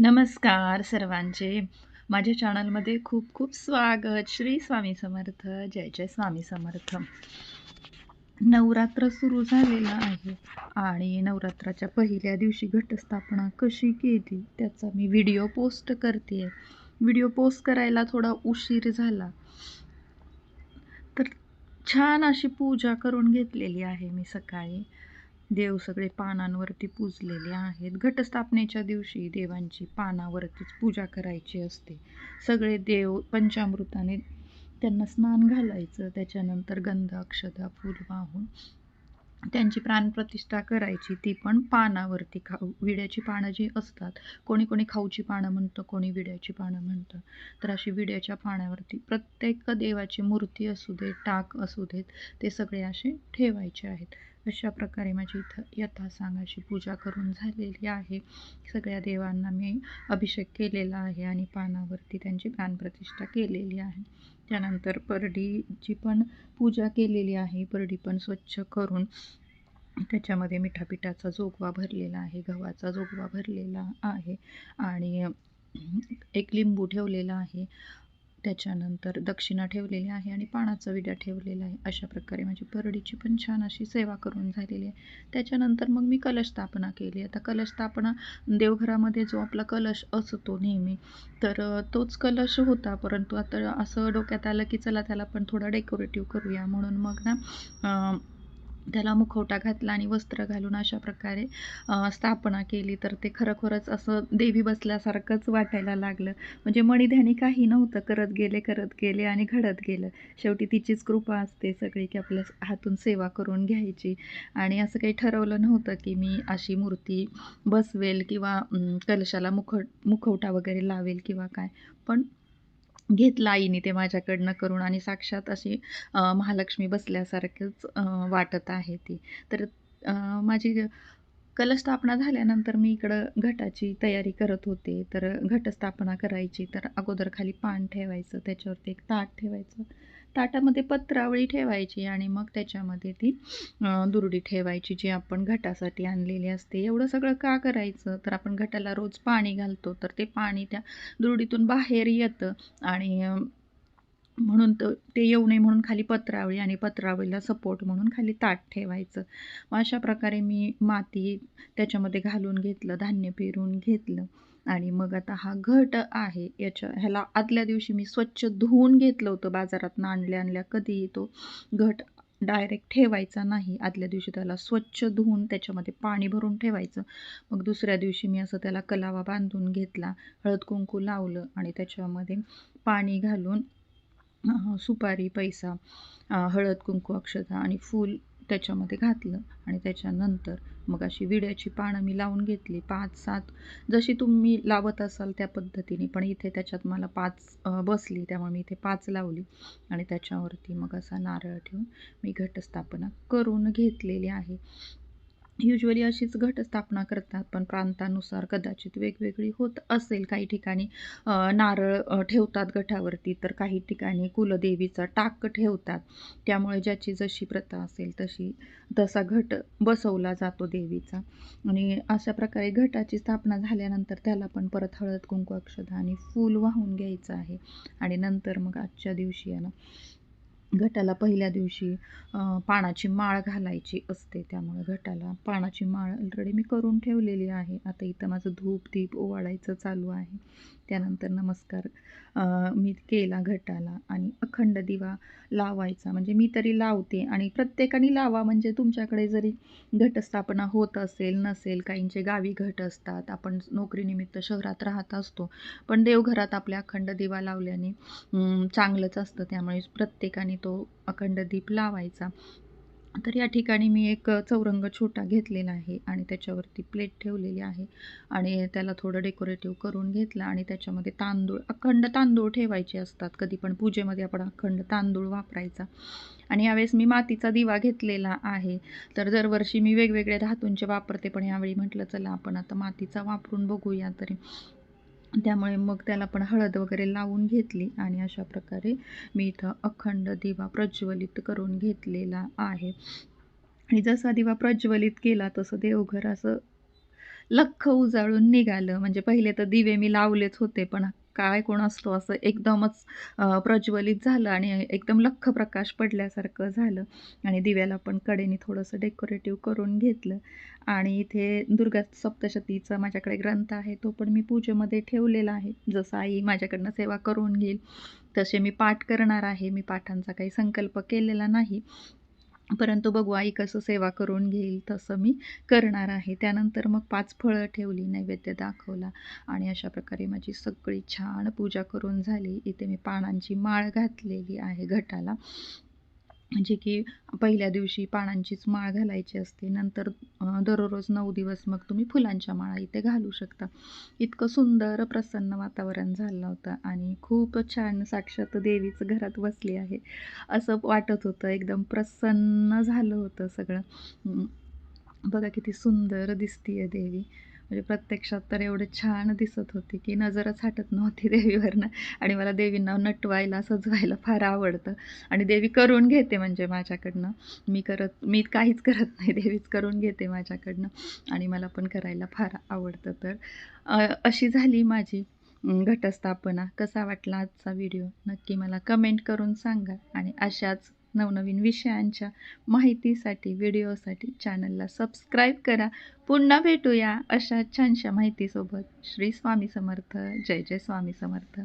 नमस्कार सर्वांचे. माझ्या चॅनलमध्ये खूप खूप स्वागत. श्री स्वामी समर्थ. जय जय स्वामी समर्थ. नवरात्र सुरू झालेलं आहे आणि नवरात्राच्या पहिल्या दिवशी घटस्थापना कशी केली त्याचा मी व्हिडिओ पोस्ट करते व्हिडिओ पोस्ट करायला थोडा उशीर झाला. तर छान अशी पूजा करून घेतलेली आहे मी सकाळी. देव सगळे पानांवरती पूजलेले आहेत. घटस्थापनेच्या दिवशी देवांची पानावरतीच पूजा करायची असते. सगळे देव पंचामृताने त्यांना स्नान घालायचं. त्याच्यानंतर गंध अक्षदा फूल वाहून त्यांची प्राणप्रतिष्ठा करायची. ती पण पानावरती खाऊ विड्याची पानं जी असतात कोणी कोणी खाऊची पानं म्हणतं कोणी विड्याची पानं म्हणतं. तर अशी विड्याच्या पाण्यावरती प्रत्येक देवाची मूर्ती असू दे टाक असू देत ते सगळे असे ठेवायचे आहेत. अशा प्रकारे माझी इथं यथासांगाची पूजा करून झालेली आहे. सगळ्या देवांना मी अभिषेक केलेला आहे आणि पानावरती त्यांची प्राणप्रतिष्ठा केलेली आहे. त्यानंतर परडीची पण पूजा केलेली आहे. परडी पण स्वच्छ करून त्याच्यामध्ये मिठापिठाचा जोगवा भरलेला आहे. गव्हाचा जोगवा भरलेला आहे. आणि एक लिंबू ठेवलेला आहे. त्याच्यानंतर दक्षिणा ठेवलेली आहे आणि पानाचा विड्या ठेवलेला आहे. अशा प्रकारे माझी परडीची पण छान अशी सेवा करून झालेली आहे. त्याच्यानंतर मग मी कलश स्थापना केली. आता कलश स्थापना देवघरामध्ये जो आपला कलश असतो नेहमी तर तोच कलश होता. परंतु आता असं डोक्यात आलं की चला त्याला पण थोडा डेकोरेटिव्ह करूया. म्हणून मग ना त्याला मुखवटा घातला आणि वस्त्र घालून अशा प्रकारे स्थापना केली. तर ते खरोखरच असं देवी बसल्यासारखंच वाटायला लागलं. म्हणजे मणिध्यानी काही नव्हतं. करत गेले करत गेले आणि घडत गेलं. शेवटी तिचीच कृपा असते सगळी की आपल्या हातून सेवा करून घ्यायची. आणि असं काही ठरवलं नव्हतं की मी अशी मूर्ती बसवेल किंवा कलशाला मुख मुखवटा वगैरे लावेल किंवा काय. पण घेतलं आईने ते माझ्याकडनं करून आणि साक्षात अशी महालक्ष्मी बसल्यासारखंच वाटत आहे ती. तर माझी कलस्थापना झाल्यानंतर मी इकडं घटाची तयारी करत होते. तर घटस्थापना करायची. तर अगोदर खाली पान ठेवायचं त्याच्यावरती एक ताट ठेवायचं. ताटामध्ये पत्रावळी ठेवायची आणि मग त्याच्यामध्ये ती दुरडी ठेवायची जी आपण घटासाठी आणलेली असते. एवढं सगळं का करायचं? तर आपण घटाला रोज पाणी घालतो तर ते पाणी त्या दुरडीतून बाहेर येतं आणि म्हणून तर ते येऊ नये म्हणून खाली पत्रावळी आणि पत्रावळीला सपोर्ट म्हणून खाली ताट ठेवायचं. मग अशा प्रकारे मी माती त्याच्यामध्ये घालून घेतलं धान्य पेरून घेतलं. आणि मग आता हा घट आहे याच्या ह्याला आदल्या दिवशी मी स्वच्छ धुवून घेतलं होतं बाजारात आणल्या आणल्या कधीही तो घट डायरेक्ट ठेवायचा नाही. आदल्या दिवशी त्याला स्वच्छ धुवून त्याच्यामध्ये पाणी भरून ठेवायचं. मग दुसऱ्या दिवशी मी असं त्याला कलावा बांधून घेतला हळद कुंकू लावलं आणि त्याच्यामध्ये पाणी घालून सुपारी पैसा हळद कुंकू अक्षता आणि फूल त्याच्यामध्ये घातलं आणि त्याच्यानंतर मग अशी विड्याची पानं मी लावून घेतली. पाच सात जशी तुम्ही लावत असाल त्या पद्धतीने. पण इथे त्याच्यात मला पाच बसली. त्यामुळे मी इथे पाच लावली. आणि त्याच्यावरती मग असा नारळ ठेवून मी घटस्थापना करून घेतलेली आहे. युजली अशीच घटस्थापना करतात पण प्रांतानुसार कदाचित वेगवेगळी होत असेल काही ठिकाणी. नारळ ठेवतात गठावरती तर काही ठिकाणी कुलदेवीचा टाक ठेवतात. त्यामुळे ज्याची जशी प्रथा असेल तशी तसा घट बसवला जातो देवीचा. आणि अशा प्रकारे घटाची स्थापना झाल्यानंतर त्याला पण परत हळद कुंकू अक्षदा आणि फूल वाहून घ्यायचं आहे. आणि नंतर मग आजच्या दिवशी याला घटाला पहिल्या दिवशी पानाची माळ घालायची असते. त्यामुळे घटाला पानाची माळ ऑलरेडी मी करून ठेवलेली आहे. आता इथं माझं धूप दीप ओवाळायचं चालू आहे. त्यानंतर नमस्कार मी केला घटाला आणि अखंड दिवा लावायचा. म्हणजे मी तरी लावते आणि प्रत्येकाने लावा. म्हणजे तुमच्याकडे जरी घटस्थापना होत असेल नसेल काहींचे गावी घट असतात. आपण नोकरीनिमित्त शहरात राहत असतो. पण देवघरात आपल्या अखंड दिवा लावल्याने चांगलंच असतं. त्यामुळे प्रत्येकाने तो अखंड दीप लावायचा. तर या ठिकाणी मी एक चौरंग छोटा घेतलेला आहे आणि त्याच्यावरती प्लेट ठेवलेली आहे आणि त्याला थोडं डेकोरेटिव्ह करून घेतलं आणि त्याच्यामध्ये तांदूळ अखंड तांदूळ ठेवायचे असतात. कधी पण पूजेमध्ये आपण अखंड तांदूळ वापरायचा. आणि यावेळेस मी मातीचा दिवा घेतलेला आहे. तर दरवर्षी मी वेगवेगळ्या धातूंचे वापरते पण यावेळी म्हटलं चला आपण आता मातीचा वापरून बघूया तरी. त्यामुळे मग त्याला पण हळद वगैरे लावून घेतली आणि अशा प्रकारे मी इथं अखंड दिवा प्रज्वलित करून घेतलेला आहे आणि जसा दिवा प्रज्वलित केला तसं देवघर असं लख्ख उजाळून निघालं. म्हणजे पहिले तर दिवे मी लावलेच होते, पण काय कोण असतो असं एकदमच प्रज्वलित झालं आणि एकदम लख्ख प्रकाश पडल्यासारखं झालं आणि दिव्याला पण कडेने थोडंसं डेकोरेटिव्ह करून घेतलं आणि इथे दुर्गा सप्तशतीचा माझ्याकडे ग्रंथ आहे, तो पण मी पूजेमध्ये ठेवलेला आहे. जसं आई माझ्याकडनं सेवा करून घेईल, तसे मी पाठ करणार आहे. मी पाठांचा काही संकल्प केलेला नाही. परंतु बघू आई कसं सेवा करून घेईल तसं मी करणार आहे. त्यानंतर मग पाच फळं ठेवली, नैवेद्य दाखवला आणि अशा प्रकारे माझी सगळी छान पूजा करून झाली. इथे मी पानांची माळ घातलेली आहे घटाला. जे की पहिल्या दिवशी पानांचीच माळ घालायची असते. नंतर दररोज नऊ दिवस मग तुम्ही फुलांच्या माळा इथे घालू शकता. इतकं सुंदर प्रसन्न वातावरण झालं होतं आणि खूप छान साक्षात देवीच घरात बसली आहे, असं वाटत होतं. एकदम प्रसन्न झालं होतं सगळं. बघा किती सुंदर दिसतीये देवी. म्हणजे प्रत्यक्षात तर एवढं छान दिसत होती, की नजरच हटत नव्हती देवीवरनं आणि मला देवींना नटवायला, सजवायला फार आवडतं आणि देवी करून घेते म्हणजे माझ्याकडनं. मी करत मी काहीच करत नाही, देवीच करून घेते माझ्याकडनं आणि मला पण करायला फार आवडतं. तर अशी झाली माझी घटस्थापना. कसा वाटला आजचा व्हिडिओ? नक्की मला कमेंट करून सांगा आणि अशाच नवनवीन विषयांच्या माहितीसाठी, व्हिडिओसाठी चॅनलला सबस्क्राईब करा. पुन्हा भेटूया अशा छानशा माहितीसोबत. श्री स्वामी समर्थ. जय जय स्वामी समर्थ.